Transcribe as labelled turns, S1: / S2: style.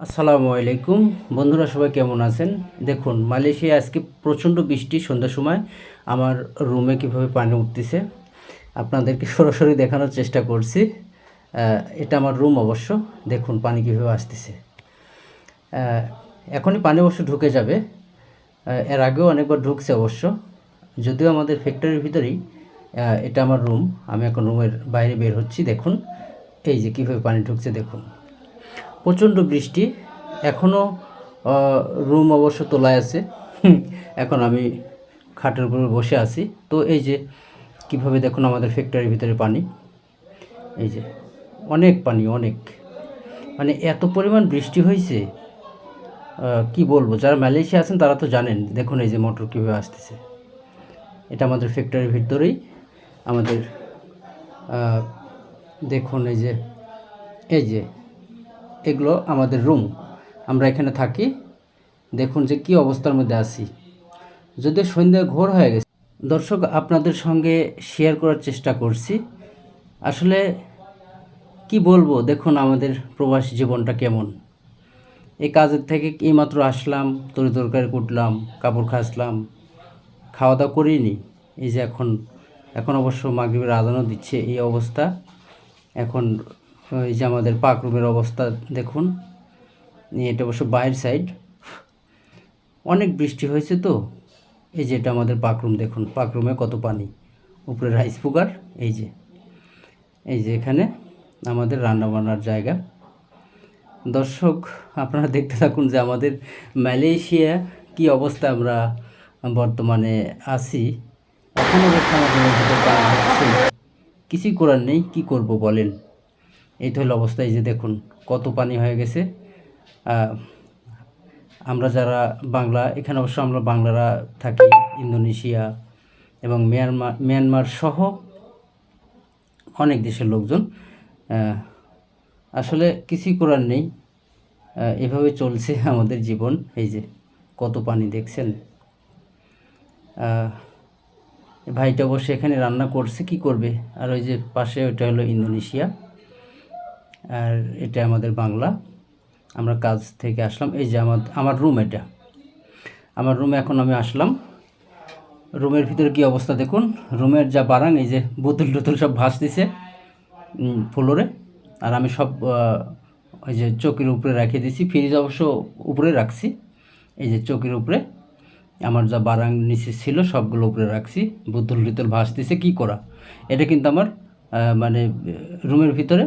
S1: আসসালামু আলাইকুম। বন্ধুরা, সবাই কেমন আছেন? দেখুন মালয়েশিয়া আজকে প্রচণ্ড বৃষ্টি, সন্ধ্যার সময়। আমার রুমে কীভাবে পানি উঠতেছে, আপনাদেরকে সরাসরি দেখানোর চেষ্টা করছি। এটা আমার রুম অবশ্য। দেখুন, পানি কীভাবে আসতেছে। এখনই পানি অবশ্য ঢুকে যাবে। এর আগেও অনেকবার ঢুকছে অবশ্য। যদিও আমাদের ফ্যাক্টরির ভিতরেই এটা আমার রুম আমি এখন রুমের বাইরে বের হচ্ছি। দেখুন, এই যে কীভাবে পানি ঢুকছে, দেখুন। প্রচণ্ড বৃষ্টি। এখনও রুম অবশ্য তোলায় আছে। এখন আমি খাটের উপরে বসে আছি। তো এই যে, কীভাবে দেখুন আমাদের ফ্যাক্টরির ভিতরে পানি। এই যে, অনেক পানি, অনেক। মানে এত পরিমাণ বৃষ্টি হয়েছে কি বলব? যারা মালয়েশিয়া আছেন তারা তো জানেন। দেখুন এই যে মোটর কীভাবে আসতেছে। এটা আমাদের ফ্যাক্টরির ভিতরেই আমাদের দেখুন এই যে এই যে এগুলো আমাদের রুম। আমরা এখানে থাকি। দেখুন যে কি অবস্থার মধ্যে আছি। যদিও সন্ধ্যা ঘোর হয়ে গেছে। দর্শক, আপনাদের সঙ্গে শেয়ার করার চেষ্টা করছি। আসলে কি বলব, দেখুন আমাদের প্রবাসী জীবনটা কেমন। এই কাজের থেকে এইমাত্র আসলাম, তরি তরকারি কুটলাম, কাপড় খাসলাম খাওয়া দাওয়া করিনি। এই যে এখন এখন অবশ্য মাগরিবের আদানও দিচ্ছে এই অবস্থা। এখন এই যে আমাদের পাক রুমের অবস্থা দেখুন। এটা অবশ্য বাইরের সাইড। অনেক বৃষ্টি হয়েছে তো। এই যে এটা আমাদের পাকরুম দেখুন। পাকরুমে কত পানি। উপরে রাইস কুকার, এই যে। এই যে এখানে আমাদের রান্না বান্নার জায়গা। দর্শক, আপনারা দেখতে থাকুন যে আমাদের মালয়েশিয়া কি অবস্থা আমরা বর্তমানে আছি। এখন অবশ্য আমাদের কিছুই করার নেই। কি করব বলেন? এই হলো অবস্থা, এই যে দেখুন কত পানি হয়ে গেছে। আমরা যারা বাংলা, এখানে অবশ্য আমরা বাংলারা থাকি, ইন্দোনেশিয়া এবং মিয়ানমার মিয়ানমার সহ অনেক দেশের লোকজন। আসলে কিছুই করার নেই। এভাবে চলছে আমাদের জীবন। এই যে কত পানি দেখছেন। ভাইটা অবশ্য এখানে রান্না করছে, কি করবে? আর ওই যে পাশে ওইটা হলো ইন্দোনেশিয়া। আর এটা আমাদের বাংলা। আমরা কাজ থেকে আসলাম। এই যে আমার আমার রুম এটা। আমার রুমে এখন আমি আসলাম। রুমের ভিতরে কি অবস্থা দেখুন। রুমের যা বারাং, এই যে বোতল টোতল সব ভাসতেছে ফ্লোরে আর আমি সব ওই যে চৌকির উপরে রেখে দিয়েছি। ফ্রিজ অবশ্য উপরে রাখছি। এই যে চৌকির উপরে। আমার যা বারাং নিচে ছিল, সবগুলো উপরে রাখছি। বোতল টোতল ভাসতেছে, কি করা? এটা কিন্তু আমার মানে রুমের ভিতরে